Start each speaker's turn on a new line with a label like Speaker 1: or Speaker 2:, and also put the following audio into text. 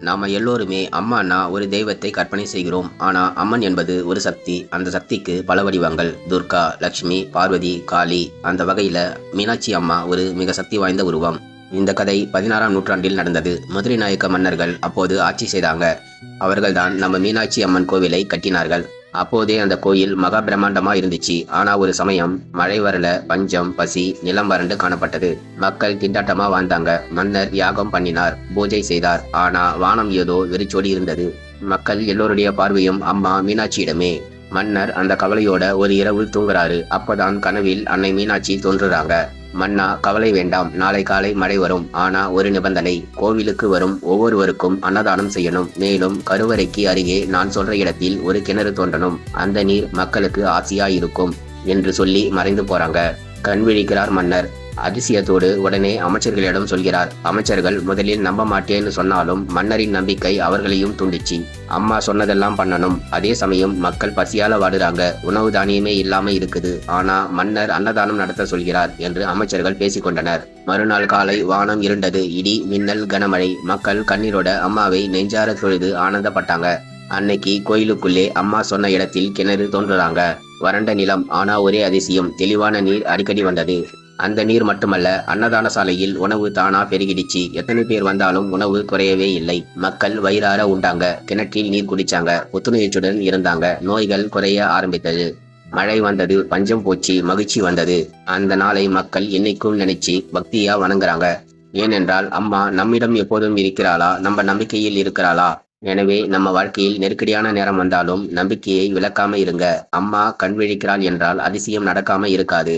Speaker 1: நாம எல்லோருமே அம்மானா ஒரு தெய்வத்தை கற்பனை செய்கிறோம். ஆனா அம்மன் என்பது ஒரு சக்தி. அந்த சக்திக்கு பல வடிவங்கள். துர்கா லக்ஷ்மி பார்வதி காளி. அந்த வகையில மீனாட்சி அம்மா ஒரு மிக சக்தி வாய்ந்த உருவம். இந்த கதை பதினாறாம் நூற்றாண்டில் நடந்தது. மதுரை நாயக்க மன்னர்கள் அப்போது ஆட்சி செய்தாங்க. அவர்கள்தான் நம்ம மீனாட்சி அம்மன் கோவிலை கட்டினார்கள். அப்போதே அந்த கோயில் மகா பிரம்மாண்டமா இருந்துச்சு. ஆனா ஒரு சமயம் மழை வரல பஞ்சம் பசி நிலம் வறண்டு காணப்பட்டது. மக்கள் திண்டாட்டமா வாழ்ந்தாங்க. மன்னர் யாகம் பண்ணினார் பூஜை செய்தார். ஆனா வானம் ஏதோ வெறிச்சோடி இருந்தது. மக்கள் எல்லோருடைய பார்வையும் அம்மா மீனாட்சியிடமே. மன்னர் அந்த கவலையோட ஒரு இரவு தூங்குறாரு. அப்பதான் கனவில் அன்னை மீனாட்சி தோன்றுறாங்க. மன்னா கவலை வேண்டாம். நாளை காலை மழை வரும். ஆனா ஒரு நிபந்தனை. கோவிலுக்கு வரும் ஒவ்வொருவருக்கும் அன்னதானம் செய்யணும். மேலும் கருவறைக்கு அருகே நான் சொல்ற இடத்தில் ஒரு கிணறு தோன்றணும். அந்த நீர் மக்களுக்கு ஆசையா இருக்கும் என்று சொல்லி மறைந்து போறாங்க. கண் விழிக்கிறார் மன்னர். அதிசயத்தோடு உடனே அமைச்சர்களிடம் சொல்கிறார் அமைச்சர்கள் முதலில் நம்ப மாட்டேன்னு சொன்னாலும் மன்னரின் நம்பிக்கை அவர்களையும் தூண்டிச்சு. அம்மா சொன்னதெல்லாம் பண்ணணும். அதே சமயம் மக்கள் பசியால வாடுறாங்க. உணவு தானியமே இல்லாம இருக்குது. ஆனா மன்னர் அன்னதானம் நடத்த சொல்கிறார் என்று அமைச்சர்கள் பேசிக்கொண்டனர். மறுநாள் காலை வானம் இருண்டது. இடி மின்னல் கனமழை. மக்கள் கண்ணீரோட அம்மாவை நெஞ்சார தொழுது ஆனந்தப்பட்டாங்க. அன்னைக்கு கோயிலுக்குள்ளே அம்மா சொன்ன இடத்தில் கிணறு தோன்றுறாங்க. வறண்ட நிலம் ஆனா ஒரே அதிசயம். தெளிவான நீர் அடிக்கடி வந்தது. அந்த நீர் மட்டுமல்ல அன்னதான சாலையில் உணவு தானா பெருகிடுச்சு. எத்தனை பேர் வந்தாலும் உணவு குறையவே இல்லை. மக்கள் வயிறார உண்டாங்க. கிணற்றில் நீர் குடிச்சாங்க. புத்துணர்ச்சியுடன் இருந்தாங்க. நோய்கள் குறைய ஆரம்பித்தது. மழை வந்தது பஞ்சம் போச்சு மகிழ்ச்சி வந்தது. அந்த நாளை மக்கள் என்னைக்கும் நினைச்சு பக்தியா வணங்குறாங்க. ஏனென்றால் அம்மா நம்மிடம் எப்போதும் இருக்கிறாளா? நம்ம நம்பிக்கையில் இருக்கிறாளா? எனவே நம்ம வாழ்க்கையில் நெருக்கடியான நேரம் வந்தாலும் நம்பிக்கையை விளக்காம இருங்க. அம்மா கண் விழிக்கிறாள் என்றால் அதிசயம் நடக்காம இருக்காது.